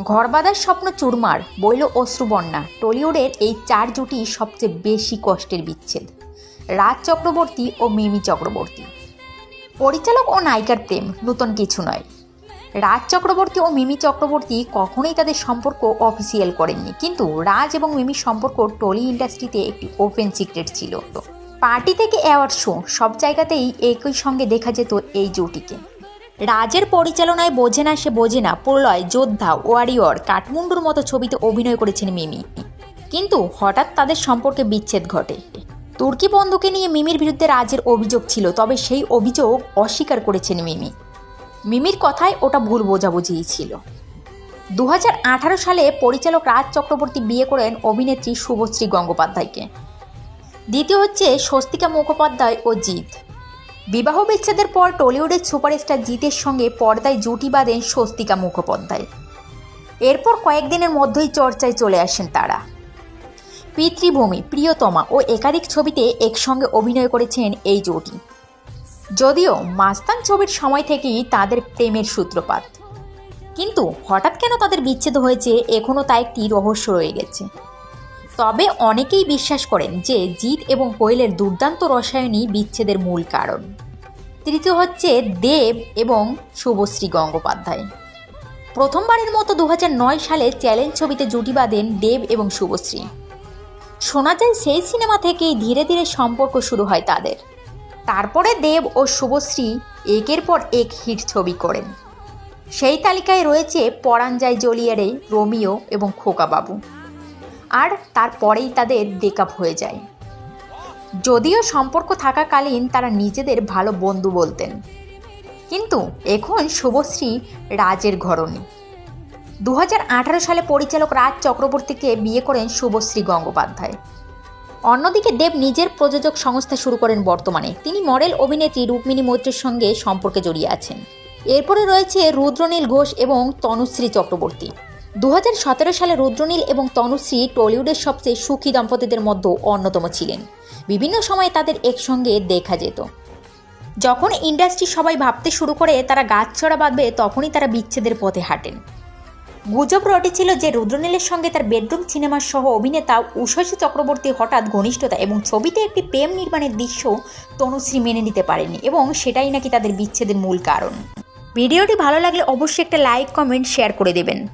ঘর বাঁধার স্বপ্ন চুরমার, বইল অশ্রুবন্যা টলিউডের এই চার জুটি সবচেয়ে বেশি কষ্টের বিচ্ছেদ। রাজ চক্রবর্তী ও মিমি চক্রবর্তী। পরিচালক ও নায়িকার প্রেম নতুন কিছু নয়। রাজ চক্রবর্তী ও মিমি চক্রবর্তী কখনোই তাদের সম্পর্ক অফিসিয়াল করেননি, কিন্তু রাজ এবং মিমির সম্পর্ক টলি ইন্ডাস্ট্রিতে একটি ওপেন সিক্রেট ছিল। পার্টি থেকে অ্যাওয়ার্ড শো সব জায়গাতেই একই সঙ্গে দেখা যেত এই জুটিকে। রাজের পরিচালনায় বোঝে না, সে বোঝে না। প্রলয়, যোদ্ধা ওয়ারিয়র কাঠমুন্ডুর মতো ছবিতে অভিনয় করেছেন মিমি। কিন্তু হঠাৎ তাদের সম্পর্কে বিচ্ছেদ ঘটে। তুর্কি বন্ধুকে নিয়ে মিমির বিরুদ্ধে রাজের অভিযোগ ছিল, তবে সেই অভিযোগ অস্বীকার করেছেন মিমি। মিমির কথায় ওটা ভুল বোঝাবুঝিই ছিল। দু হাজার আঠারো সালে পরিচালক রাজ চক্রবর্তী বিয়ে করেন অভিনেত্রী শুভশ্রী গঙ্গোপাধ্যায়কে। দ্বিতীয় হচ্ছে স্বস্তিকা মুখোপাধ্যায় ও জিৎ। বিবাহ বিচ্ছেদের পর টলিউডের সুপারস্টার জিতের সঙ্গে পর্দায় জুটি বাঁধেন স্বস্তিকা মুখোপাধ্যায়। এরপর কয়েকদিনের মধ্যেই চর্চায় চলে আসেন তারা। পিতৃভূমি, প্রিয়তমা ও একাধিক ছবিতে একসঙ্গে অভিনয় করেছেন এই জুটি। যদিও মাস্তান ছবির সময় থেকেই তাদের প্রেমের সূত্রপাত। কিন্তু হঠাৎ কেন তাদের বিচ্ছেদ হয়েছে এখনও তা একটি রহস্য রয়ে গেছে। তবে অনেকেই বিশ্বাস করেন যে জিৎ এবং কোয়েলের দুর্দান্ত রসায়নই বিচ্ছেদের মূল কারণ। তৃতীয় হচ্ছে দেব এবং শুভশ্রী গঙ্গোপাধ্যায়। প্রথমবারের মতো দু হাজার নয় সালে চ্যালেঞ্জ ছবিতে জুটি বাঁধেন দেব এবং শুভশ্রী। শোনা যায় সেই সিনেমা থেকেই ধীরে ধীরে সম্পর্ক শুরু হয় তাদের। তারপরে দেব ও শুভশ্রী একের পর এক হিট ছবি করেন। সেই তালিকায় রয়েছে পরাঞ্জয় জলিয়ারে, রোমিও এবং খোকাবাবু। আর তারপরেই তাদের ব্রেকআপ হয়ে যায়। যদিও সম্পর্ক থাকাকালীন তারা নিজেদের ভালো বন্ধু বলতেন। কিন্তু এখন শুভশ্রী রাজের ঘরণী। দু সালে পরিচালক রাজ চক্রবর্তীকে বিয়ে করেন শুভশ্রী গঙ্গোপাধ্যায়। অন্যদিকে দেব নিজের প্রযোজক সংস্থা শুরু করেন বর্তমানে। তিনি মডেল অভিনেত্রী রুক্মিণী মৈত্রের সঙ্গে সম্পর্কে জড়িয়ে আছেন। এরপরে রয়েছে রুদ্রনীল ঘোষ এবং তনুশ্রী চক্রবর্তী। দু হাজার সতেরো সালে রুদ্রনীল এবং তনুশ্রী টলিউডের সবচেয়ে সুখী দম্পতিদের মধ্যে অন্যতম ছিলেন। বিভিন্ন সময়ে তাদের একসঙ্গে দেখা যেত। যখন ইন্ডাস্ট্রি সবাই ভাবতে শুরু করে তারা গাছ ছড়া বাঁধবে, তখনই তারা বিচ্ছেদের পথে হাঁটেন। গুজব রটেছিল যে রুদ্রনীলের সঙ্গে তার বেডরুম সিনেমার সহ অভিনেতা উষসী চক্রবর্তী হঠাৎ ঘনিষ্ঠতা এবং ছবিতে একটি প্রেম নির্মাণের দৃশ্য তনুশ্রী মেনে নিতে পারেনি এবং সেটাই নাকি তাদের বিচ্ছেদের মূল কারণ। ভিডিওটি ভালো লাগলে অবশ্যই একটা লাইক, কমেন্ট, শেয়ার করে দেবেন।